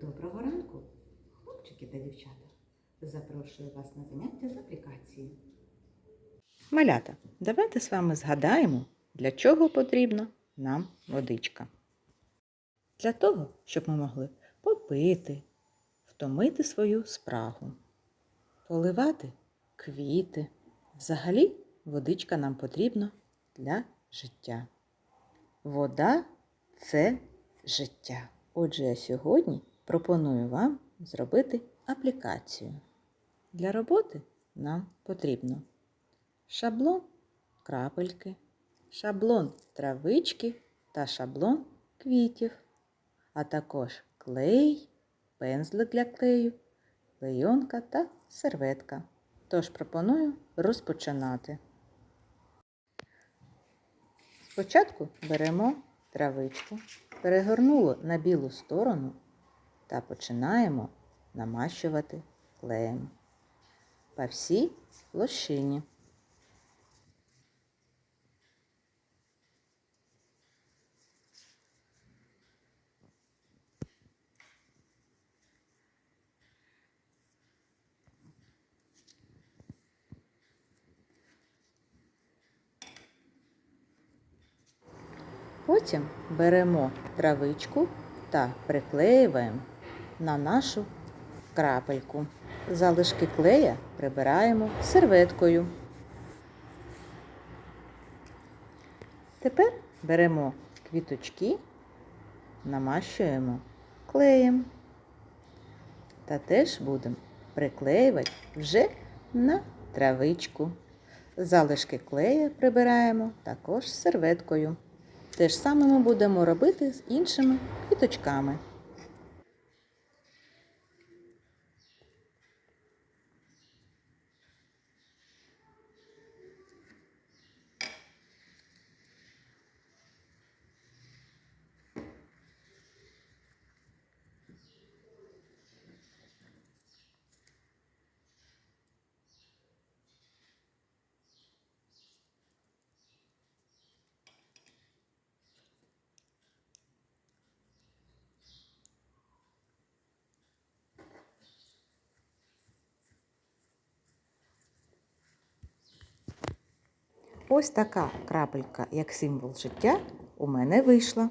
Доброго ранку, хлопчики та дівчата. Запрошую вас на заняття з аплікації. Малята, давайте з вами згадаємо, для чого потрібна нам водичка. Для того, щоб ми могли попити, втомити свою спрагу, поливати квіти. Взагалі, водичка нам потрібна для життя. Вода це життя. Отже, я сьогодні пропоную вам зробити аплікацію. Для роботи нам потрібно шаблон крапельки, шаблон травички та шаблон квітів, а також клей, пензлик для клею, клейонка та серветка. Тож пропоную розпочинати. Спочатку беремо травичку, перегорнули на білу сторону та починаємо намащувати клеєм по всій площині. Потім беремо травичку та приклеюємо на нашу крапельку. Залишки клея прибираємо серветкою. Тепер беремо квіточки, намащуємо клеєм та теж будемо приклеювати вже на травичку. Залишки клея прибираємо також серветкою. Те ж саме ми будемо робити з іншими квіточками. Ось така крапелька, як символ життя, у мене вийшла.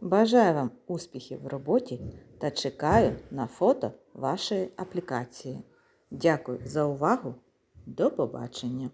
Бажаю вам успіхів в роботі та чекаю на фото вашої аплікації. Дякую за увагу. До побачення!